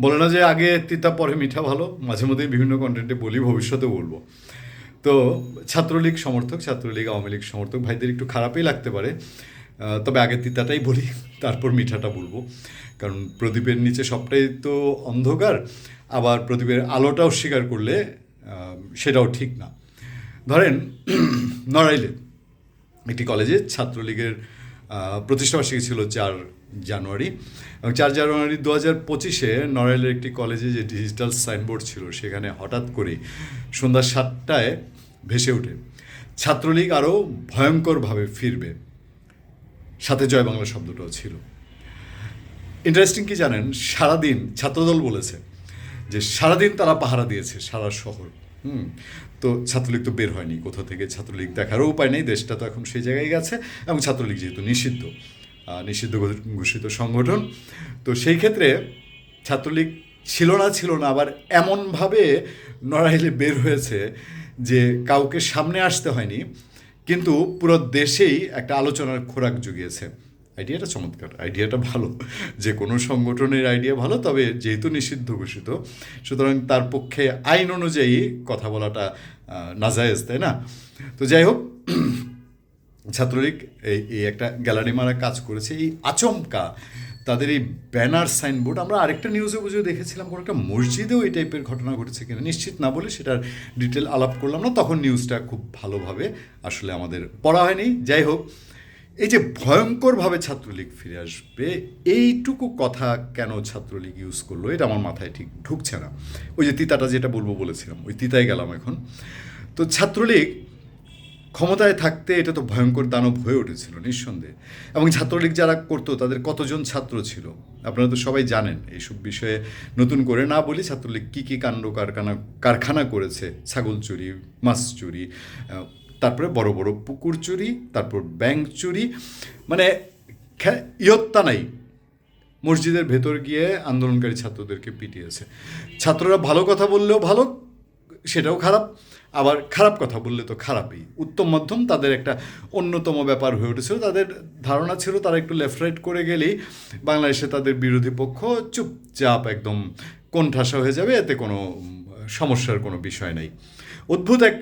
বলে না যে আগে তিতা, পরে মিঠা ভালো, মাঝে মধ্যেই বিভিন্ন কন্টেন্টে বলি ভবিষ্যতে বলব। তো ছাত্রলীগ সমর্থক, ছাত্রলীগ, আওয়ামী লীগ সমর্থক ভাইদের একটু খারাপই লাগতে পারে। তবে আগে তিতাটাই বলি, তারপর মিঠাটা বলব। কারণ প্রদীপের নিচে সবটাই তো অন্ধকার, আবার প্রদীপের আলোটাও স্বীকার করলে সেটাও ঠিক না। ধরেন, নড়াইলে একটি কলেজে ছাত্রলীগের প্রতিষ্ঠাবার্ষিকী ছিল চার জানুয়ারি। এবং চার জানুয়ারি দু হাজার পঁচিশে নড়াইলের একটি কলেজে যে ডিজিটাল সাইনবোর্ড ছিল, সেখানে হঠাৎ করে সন্ধ্যা সাতটায় ভেসে ওঠে। ছাত্রলীগ আরও ভয়ঙ্করভাবে ফিরবে। সাথে জয় বাংলা শব্দটাও ছিল। ইন্টারেস্টিং কি জানেন? সারাদিন ছাত্রদল বলেছে যে সারাদিন তারা পাহারা দিয়েছে, সারা শহর। হুম, তো ছাত্রলীগ তো বের হয়নি কোথা থেকে ছাত্রলীগ দেখারও উপায় নেই, দেশটা তো এখন সেই জায়গায় গেছে, এবং ছাত্রলীগ যেহেতু নিষিদ্ধ নিষিদ্ধ ঘোষিত সংগঠন, তো সেই ক্ষেত্রে ছাত্রলীগ ছিল না ছিল না, আবার এমনভাবে নড়াইলে বের হয়েছে যে কাউকে সামনে আসতে হয়নি, কিন্তু পুরো দেশেই একটা আলোচনার খোরাক জুগিয়েছে। আইডিয়াটা চমৎকার। আইডিয়াটা ভালো। যে কোনো সংগঠনের আইডিয়া ভালো, তবে যেহেতু নিষিদ্ধ ঘোষিত, সুতরাং তার পক্ষে আইন অনুযায়ী কথা বলাটা নাজায়েজ, তাই না? তো যাই হোক, ছাত্রলীগ এই একটা গ্যালারি মারা কাজ করেছে। এই আচমকা, তাদের এই ব্যানার, সাইনবোর্ড, আমরা আরেকটা নিউজে বুঝে দেখেছিলাম, কোনো একটা মসজিদেও এই টাইপের ঘটনা ঘটেছে কিনা, নিশ্চিত না বলে সেটার ডিটেল আলাপ করলাম না, তখন নিউজটা খুব ভালোভাবে আসলে আমাদের পড়া হয়নি। যাই হোক এই যে ভয়ঙ্করভাবে ছাত্রলীগ ফিরে আসবে, এইটুকু কথা কেন ছাত্রলীগ ইউজ করল? এটা আমার মাথায় ঠিক ঢুকছে না। ওই যে তিতাটা যেটা বলব বলেছিলাম, ওই তিতায় গেলাম এখন। তো ছাত্রলীগ ক্ষমতায় থাকতে এটা তো ভয়ঙ্কর দানব হয়ে উঠেছিল, নিঃসন্দেহে। এবং ছাত্রলীগ যারা করতো, তাদের কতজন ছাত্র ছিল? আপনারা তো সবাই জানেন, এইসব বিষয়ে নতুন করে না বলি ছাত্রলীগ কী কী কাণ্ড কারখানা কারখানা করেছে, ছাগল চুরি, মাছ চুরি তারপরে বড় বড় পুকুর চুরি, তারপর ব্যাংক চুরি মানে ইয়ত্তা নাই। মসজিদের ভেতর গিয়ে আন্দোলনকারী ছাত্রদেরকে পিটিয়েছে। ছাত্ররা ভালো কথা বললেও ভালো, সেটাও খারাপ। আবার খারাপ কথা বললে তো খারাপই। উত্তম মাধ্যম তাদের একটা অন্যতম ব্যাপার হয়ে উঠেছিল। তাদের ধারণা ছিল তারা একটু লেফট রাইট করে গেলেই বাংলাদেশে তাদের বিরোধী পক্ষ চুপচাপ একদম কোণঠাসা হয়ে যাবে, এতে কোনো সমস্যার কোনো বিষয় নেই। অদ্ভুত এক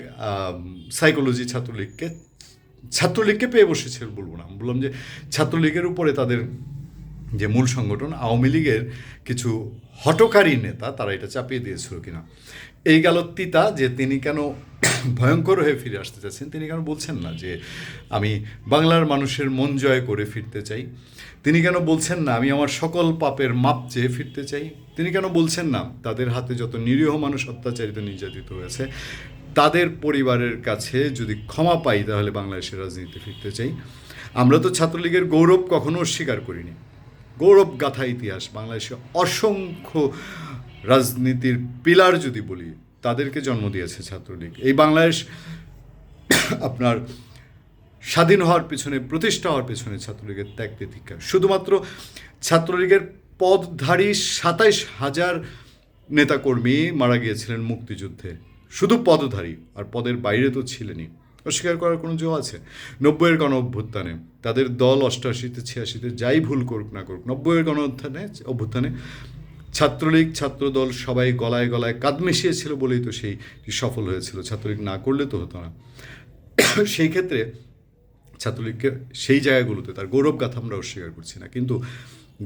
সাইকোলজি ছাত্রলীগকে ছাত্রলীগকে পেয়ে বসেছে বলব না। বললাম যে ছাত্রলীগের উপরে তাদের যে মূল সংগঠন, আওয়ামী লীগের কিছু হটকারী নেতা, তারা এটা চাপিয়ে দিয়েছিল কিনা। এই গেল তিতা যে তিনি কেন ভয়ঙ্কর হয়ে ফিরে আসতে চাচ্ছেন। তিনি কেন বলছেন না যে আমি বাংলার মানুষের মন জয় করে ফিরতে চাই? তিনি কেন বলছেন না আমি আমার সকল পাপের মাপ চেয়ে ফিরতে চাই? তিনি কেন বলছেন না তাদের হাতে যত নিরীহ মানুষ অত্যাচারিত নির্যাতিত হয়েছে তাদের পরিবারের কাছে যদি ক্ষমা পাই তাহলে বাংলাদেশের রাজনীতিতে ফিরতে চাই? আমরা তো ছাত্রলীগের গৌরব কখনো অস্বীকার করিনি। গৌরব গাথা ইতিহাস বাংলাদেশে অসংখ্য রাজনীতির পিলার যদি বলি, তাদেরকে জন্ম দিয়েছে ছাত্রলীগ। এই বাংলাদেশ আপনার স্বাধীন হওয়ার পিছনে, প্রতিষ্ঠা হওয়ার পিছনে ছাত্রলীগের ত্যাগ তিতিক্ষা। শুধুমাত্র ছাত্রলীগের পদধারী সাতাইশ হাজার নেতাকর্মী মারা গিয়েছিলেন মুক্তিযুদ্ধে। শুধু পদধারী, আর পদের বাইরে তো ছিলেনই। অস্বীকার করার কোনো জো আছে? নব্বইয়ের গণ অভ্যুত্থানে তাদের দল অষ্টআশিতে ছিয়াশিতে যাই ভুল করুক না করুক, নব্বইয়ের গণ অভ্যুত্থানে অভ্যুত্থানে ছাত্রলীগ, ছাত্রদল সবাই গলায় গলায় কাঁদ মিশিয়েছিল বলেই তো সেই সফল হয়েছিল। ছাত্রলীগ না করলে তো হতো না। সেই ক্ষেত্রে ছাত্রলীগকে সেই জায়গাগুলোতে তার গৌরব গাথা আমরা অস্বীকার করছি না। কিন্তু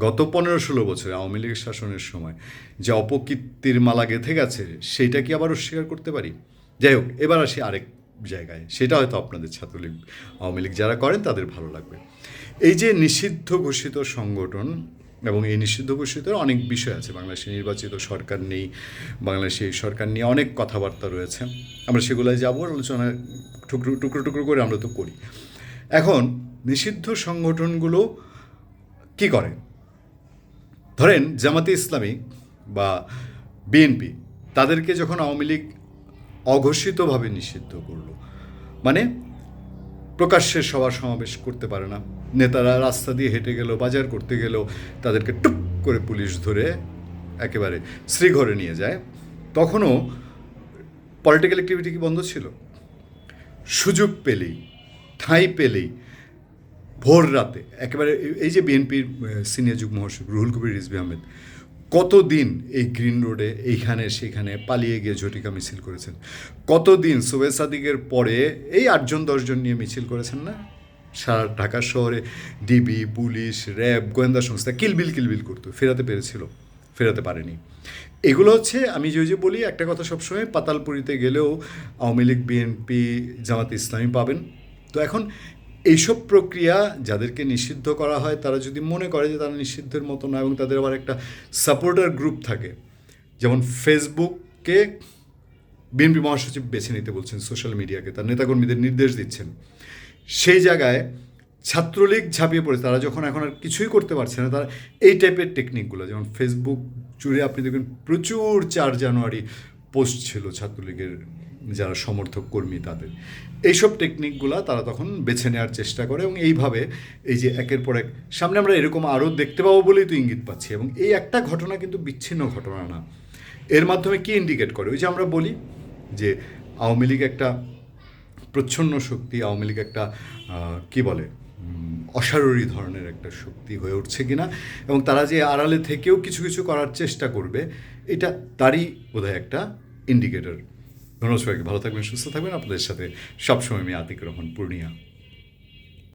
গত পনেরো ষোলো বছরে আওয়ামী লীগের শাসনের সময় যে অপকীর্তির মালা গেঁথে গেছে, সেইটা কি আবার অস্বীকার করতে পারি? যাই হোক, এবার আসি আরেক জায়গায়। সেটা হয়তো আপনাদের ছাত্রলীগ, আওয়ামী লীগ যারা করেন তাদের ভালো লাগবে। এই যে নিষিদ্ধ ঘোষিত সংগঠন এবং এই নিষিদ্ধ ঘোষিত অনেক বিষয় আছে। বাংলাদেশে নির্বাচিত সরকার নেই, বাংলাদেশে এই সরকার নিয়ে অনেক কথাবার্তা রয়েছে। আমরা সেগুলোয় যাব, আলোচনা টুকরো টুকরো টুকরো করে আমরা তো করি। এখন নিষিদ্ধ সংগঠনগুলো কি করে? ধরেন জামাতে ইসলামী বা বিএনপি, তাদেরকে যখন আওয়ামী লীগ অঘোষিতভাবে নিষিদ্ধ করল। মানে প্রকাশ্যে সভা সমাবেশ করতে পারে না। নেতারা রাস্তা দিয়ে হেঁটে গেল, বাজার করতে গেল, তাদেরকে টুপ করে পুলিশ ধরে একেবারে শ্রীঘরে নিয়ে যায়। তখনও পলিটিক্যাল অ্যাক্টিভিটি কি বন্ধ ছিল? সুযোগ পেলেই, ঠাঁই পেলেই, ভোর রাতে, একেবারে এই- যে বিএনপির সিনিয়র যুগ্ম মহাসচিব রুহুল কবির রিজভি আহমেদ কতদিন এই গ্রিন রোডে এইখানে, সেখানে পালিয়ে গিয়ে ঝটিকা মিছিল করেছেন? কতদিন সুবে সাদিকের পরে এই আটজন, দশজন নিয়ে মিছিল করেছেন না? সারা ঢাকা শহরে ডিবি, পুলিশ, র্যাব, গোয়েন্দা সংস্থা কিলবিল কিলবিল করতো, ফেরাতে পেরেছিল, ফেরাতে পারেনি। এগুলো হচ্ছে, আমি যে যে বলি, একটা কথা সবসময়, পাতালপুরিতে গেলেও আওয়ামী লীগ, বিএনপি, জামাত ইসলামী পাবেন। তো এখন এইসব প্রক্রিয়া যাদেরকে নিষিদ্ধ করা হয়, তারা যদি মনে করে যে তারা নিষিদ্ধের মতো না এবং তাদের আবার একটা সাপোর্টার গ্রুপ থাকে, যেমন ফেসবুককে বিএনপি মহাসচিব বেছে নিতে বলছেন সোশ্যাল মিডিয়াকে তার নেতাকর্মীদের নির্দেশ দিচ্ছেন। সেই জায়গায় ছাত্রলীগ ঝাঁপিয়ে পড়ে তারা যখন এখন আর কিছুই করতে পারছে না, তারা এই টাইপের টেকনিকগুলো যেমন ফেসবুক জুড়ে আপনি দেখবেন প্রচুর চার জানুয়ারি পোস্ট ছিল ছাত্রলীগের যারা সমর্থক কর্মী তাদের। এইসব টেকনিকগুলো তারা তখন বেছে নেওয়ার চেষ্টা করে এবং এইভাবে এই যে একের পর এক সামনে আমরা এরকম আরও দেখতে পাবো বলেই তো ইঙ্গিত পাচ্ছি এবং এই একটা ঘটনা কিন্তু বিচ্ছিন্ন ঘটনা না। এর মাধ্যমে কি ইন্ডিকেট করে? ওই যে আমরা বলি যে আওয়ামী লীগ একটা প্রচ্ছন্ন শক্তি আওয়ামী লীগ একটা কি বলে উম, অসাররি ধরনের একটা শক্তি হয়ে উঠছে কিনা এবং তারা যে আড়ালে থেকেও কিছু কিছু করার চেষ্টা করবে এটা তারই বোধহয় একটা ইন্ডিকেটর ধন্যবাদ সবাইকে। ভালো থাকবেন সুস্থ থাকবেন। আপনাদের সাথে সবসময় আমি আতিক রহমান পূর্ণিয়া।